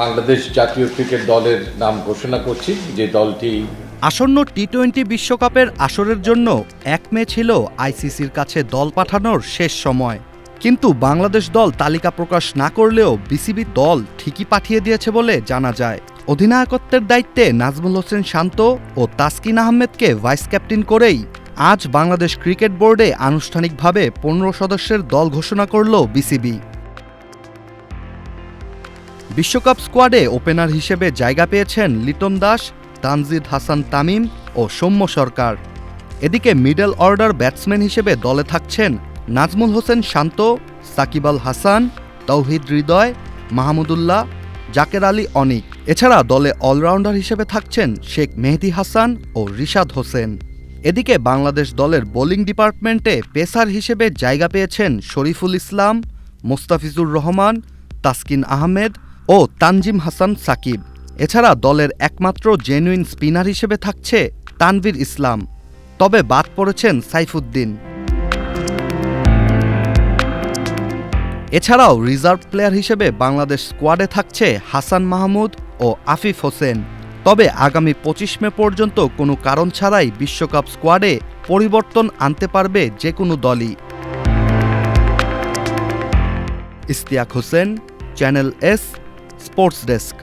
বাংলাদেশ জাতীয় ক্রিকেট দলের নাম ঘোষণা করছি, যে দলটি আসন্ন টি টোয়েন্টি বিশ্বকাপের আসরের জন্য এক মে ছিল আইসিসির কাছে দল পাঠানোর শেষ সময়। কিন্তু বাংলাদেশ দল তালিকা প্রকাশ না করলেও বিসিবি দল ঠিকই পাঠিয়ে দিয়েছে বলে জানা যায়। অধিনায়কত্বের দায়িত্বে নাজমুল হোসেন শান্ত ও তাসকিন আহমেদকে ভাইস ক্যাপ্টেন করেই আজ বাংলাদেশ ক্রিকেট বোর্ডে আনুষ্ঠানিকভাবে পনেরো সদস্যের দল ঘোষণা করল বিসিবি। বিশ্বকাপ স্কোয়াডে ওপেনার হিসেবে জায়গা পেয়েছেন লিটন দাস, তানজিদ হাসান তামিম ও সৌম্য সরকার। এদিকে মিডল অর্ডার ব্যাটসম্যান হিসেবে দলে থাকছেন নাজমুল হোসেন শান্ত, সাকিব আল হাসান, তৌহিদ হৃদয়, মাহমুদুল্লাহ, জাকের আলী অনিক। এছাড়া দলে অলরাউন্ডার হিসেবে থাকছেন শেখ মেহেদি হাসান ও রিশাদ হোসেন। এদিকে বাংলাদেশ দলের বোলিং ডিপার্টমেন্টে পেসার হিসেবে জায়গা পেয়েছেন শরীফুল ইসলাম, মোস্তাফিজুর রহমান, তাসকিন আহমেদ ও তানজিম হাসান সাকিব। এছাড়া দলের একমাত্র জেনুইন স্পিনার হিসেবে থাকছে তানভীর ইসলাম। তবে বাদ পড়েছেন সাইফুদ্দিন। এছাড়াও রিজার্ভ প্লেয়ার হিসেবে বাংলাদেশ স্কোয়াডে থাকছে হাসান মাহমুদ ও আফিফ হোসেন। তবে আগামী পঁচিশ মে পর্যন্ত কোনো কারণ ছাড়াই বিশ্বকাপ স্কোয়াডে পরিবর্তন আনতে পারবে যে কোনো দলই। Istiaque Hossain, channel S sports desk